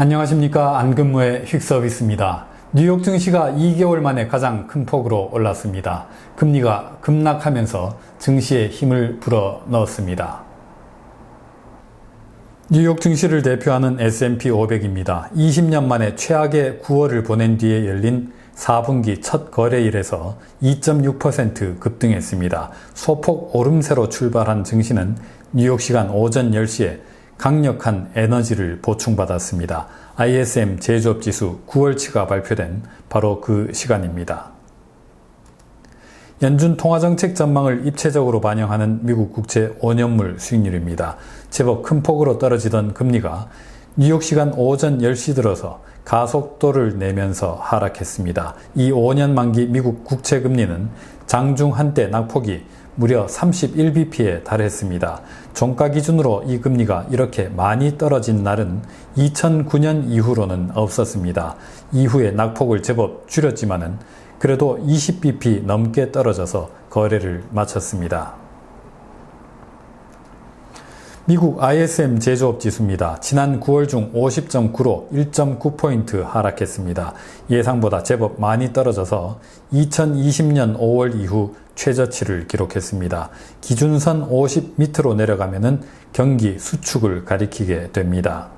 안녕하십니까 안근무의 휙서비스입니다. 뉴욕 증시가 2개월 만에 가장 큰 폭으로 올랐습니다. 금리가 급락하면서 증시에 힘을 불어 넣었습니다. 뉴욕 증시를 대표하는 S&P 500입니다. 20년 만에 최악의 9월을 보낸 뒤에 열린 4분기 첫 거래일에서 2.6% 급등했습니다. 소폭 오름세로 출발한 증시는 뉴욕 시간 오전 10시에 강력한 에너지를 보충받았습니다. ISM 제조업 지수 9월치가 발표된 바로 그 시간입니다. 연준 통화정책 전망을 입체적으로 반영하는 미국 국채 5년물 수익률입니다. 제법 큰 폭으로 떨어지던 금리가 뉴욕 시간 오전 10시 들어서 가속도를 내면서 하락했습니다. 이 5년 만기 미국 국채 금리는 장중 한때 낙폭이 무려 31bp에 달했습니다. 종가 기준으로 이 금리가 이렇게 많이 떨어진 날은 2009년 이후로는 없었습니다. 이후에 낙폭을 제법 줄였지만은 그래도 20bp 넘게 떨어져서 거래를 마쳤습니다. 미국 ISM 제조업 지수입니다. 지난 9월 중 50.9로 1.9포인트 하락했습니다. 예상보다 제법 많이 떨어져서 2020년 5월 이후 최저치를 기록했습니다. 기준선 50 밑으로 내려가면 경기 수축을 가리키게 됩니다.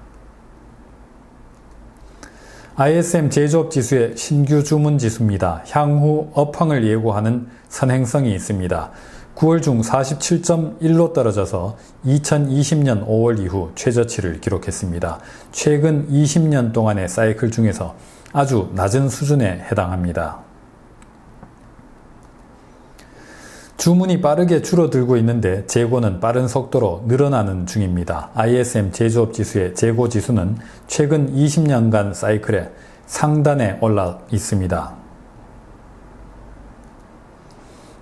ISM 제조업 지수의 신규 주문 지수입니다. 향후 업황을 예고하는 선행성이 있습니다. 9월 중 47.1로 떨어져서 2020년 5월 이후 최저치를 기록했습니다. 최근 20년 동안의 사이클 중에서 아주 낮은 수준에 해당합니다. 주문이 빠르게 줄어들고 있는데 재고는 빠른 속도로 늘어나는 중입니다. ISM 제조업 지수의 재고 지수는 최근 20년간 사이클에 상단에 올라 있습니다.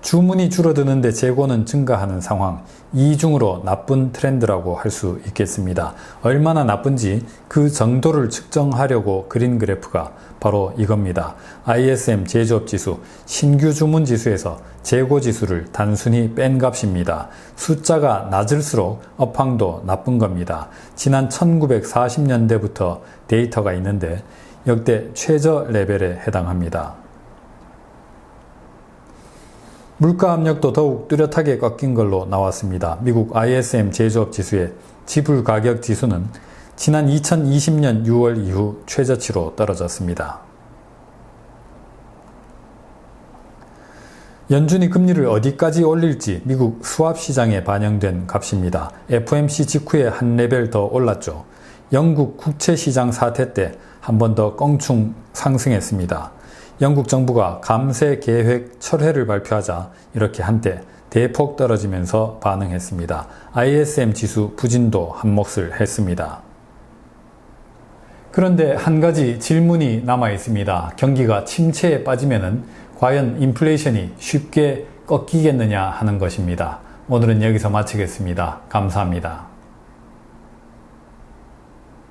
주문이 줄어드는데 재고는 증가하는 상황, 이중으로 나쁜 트렌드라고 할 수 있겠습니다. 얼마나 나쁜지 그 정도를 측정하려고 그린 그래프가 바로 이겁니다. ISM 제조업 지수, 신규 주문 지수에서 재고 지수를 단순히 뺀 값입니다. 숫자가 낮을수록 업황도 나쁜 겁니다. 지난 1940년대부터 데이터가 있는데 역대 최저 레벨에 해당합니다. 물가 압력도 더욱 뚜렷하게 꺾인 걸로 나왔습니다. 미국 ISM 제조업 지수의 지불 가격 지수는 지난 2020년 6월 이후 최저치로 떨어졌습니다. 연준이 금리를 어디까지 올릴지 미국 수합 시장에 반영된 값입니다. FMC 직후에 한 레벨 더 올랐죠. 영국 국채 시장 사태 때 한 번 더 껑충 상승했습니다. 영국 정부가 감세 계획 철회를 발표하자 이렇게 한때 대폭 떨어지면서 반응했습니다. ISM 지수 부진도 한몫을 했습니다. 그런데 한 가지 질문이 남아 있습니다. 경기가 침체에 빠지면은 과연 인플레이션이 쉽게 꺾이겠느냐 하는 것입니다. 오늘은 여기서 마치겠습니다. 감사합니다.